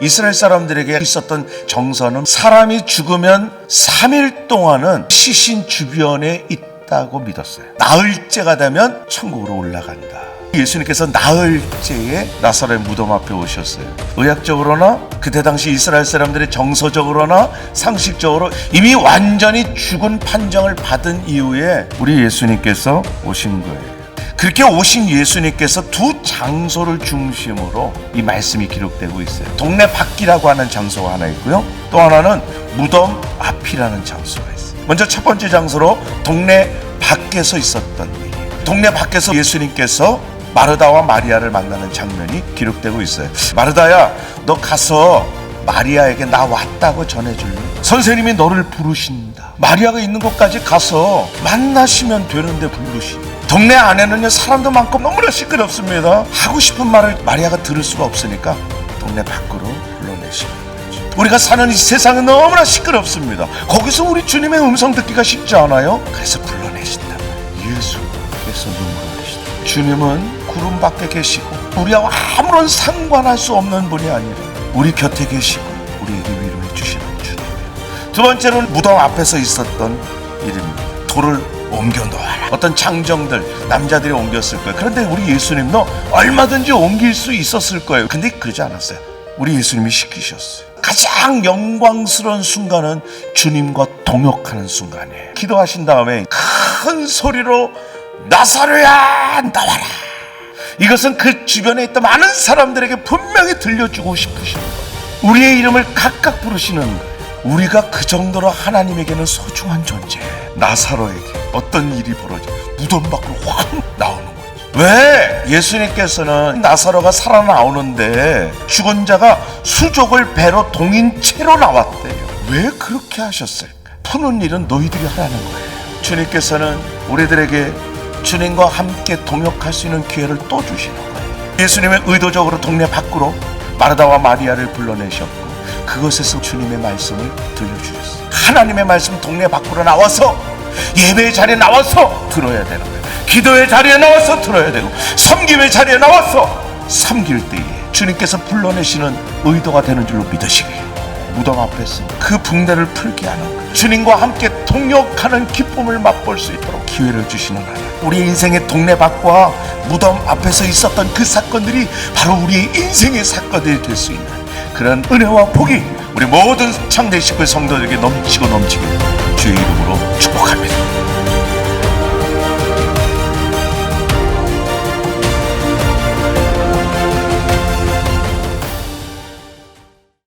이스라엘 사람들에게 있었던 정서는 사람이 죽으면 3일 동안은 시신 주변에 있다고 믿었어요. 나흘째가 되면 천국으로 올라간다. 예수님께서 나흘째에 나사렛 무덤 앞에 오셨어요. 의학적으로나 그때 당시 이스라엘 사람들의 정서적으로나 상식적으로 이미 완전히 죽은 판정을 받은 이후에 우리 예수님께서 오신 거예요. 그렇게 오신 예수님께서 두 장소를 중심으로 이 말씀이 기록되고 있어요. 동네 밖이라고 하는 장소가 하나 있고요. 또 하나는 무덤 앞이라는 장소가 있어요. 먼저 첫 번째 장소로 동네 밖에서 있었던 일. 동네 밖에서 예수님께서 마르다와 마리아를 만나는 장면이 기록되고 있어요. 마르다야, 너 가서 마리아에게 나 왔다고 전해줄래? 선생님이 너를 부르신다. 마리아가 있는 곳까지 가서 만나시면 되는데 부르시. 동네 안에는요 사람도 많고 너무나 시끄럽습니다. 하고 싶은 말을 마리아가 들을 수가 없으니까 동네 밖으로 거죠. 우리가 사는 이 세상은 너무나 시끄럽습니다. 거기서 우리 주님의 음성 듣기가 쉽지 않아요. 그래서 불러내신다. 예수께서 눈물을 흘리시다. 주님은 구름 밖에 계시고 우리와 아무런 상관할 수 없는 분이 아니라 우리 곁에 계시고 우리에게 위로해. 두 번째는 무덤 앞에서 있었던 일입니다. 돌을 옮겨 놓아라. 어떤 장정들 남자들이 옮겼을 거예요. 그런데 우리 예수님도 얼마든지 옮길 수 있었을 거예요. 근데 그러지 않았어요. 우리 예수님이 시키셨어요. 가장 영광스러운 순간은 주님과 동역하는 순간이에요. 기도하신 다음에 큰 소리로 나사로야 나와라. 이것은 그 주변에 있던 많은 사람들에게 분명히 들려주고 싶으신 거예요. 우리의 이름을 각각 부르시는 거예요. 우리가 그 정도로 하나님에게는 소중한 존재. 나사로에게 어떤 일이 벌어져 무덤 밖으로 확 나오는 거죠. 왜 예수님께서는 나사로가 살아나오는데 죽은 자가 수족을 배로 동인 채로 나왔대요. 왜 그렇게 하셨을까? 푸는 일은 너희들이 하라는 거예요. 주님께서는 우리들에게 주님과 함께 동역할 수 있는 기회를 또 주시는 거예요. 예수님의 의도적으로 동네 밖으로 마르다와 마리아를 불러내셨고 그것에서 주님의 말씀을 들려주셨어요. 하나님의 말씀 동네 밖으로 나와서 예배의 자리에 나와서 들어야 되는 거예요. 기도의 자리에 나와서 들어야 되고 섬김의 자리에 나와서 섬길 때에 주님께서 불러내시는 의도가 되는 줄로 믿으시길 무덤 앞에서 그 붕대를 풀게 하는 거예요. 주님과 함께 동역하는 기쁨을 맛볼 수 있도록 기회를 주시는 하나님. 우리 인생의 동네 밖과 무덤 앞에서 있었던 그 사건들이 바로 우리의 인생의 사건들이 될 수 있는 그런 은혜와 복이 우리 모든 창대 식구 성도들에게 넘치고 넘치길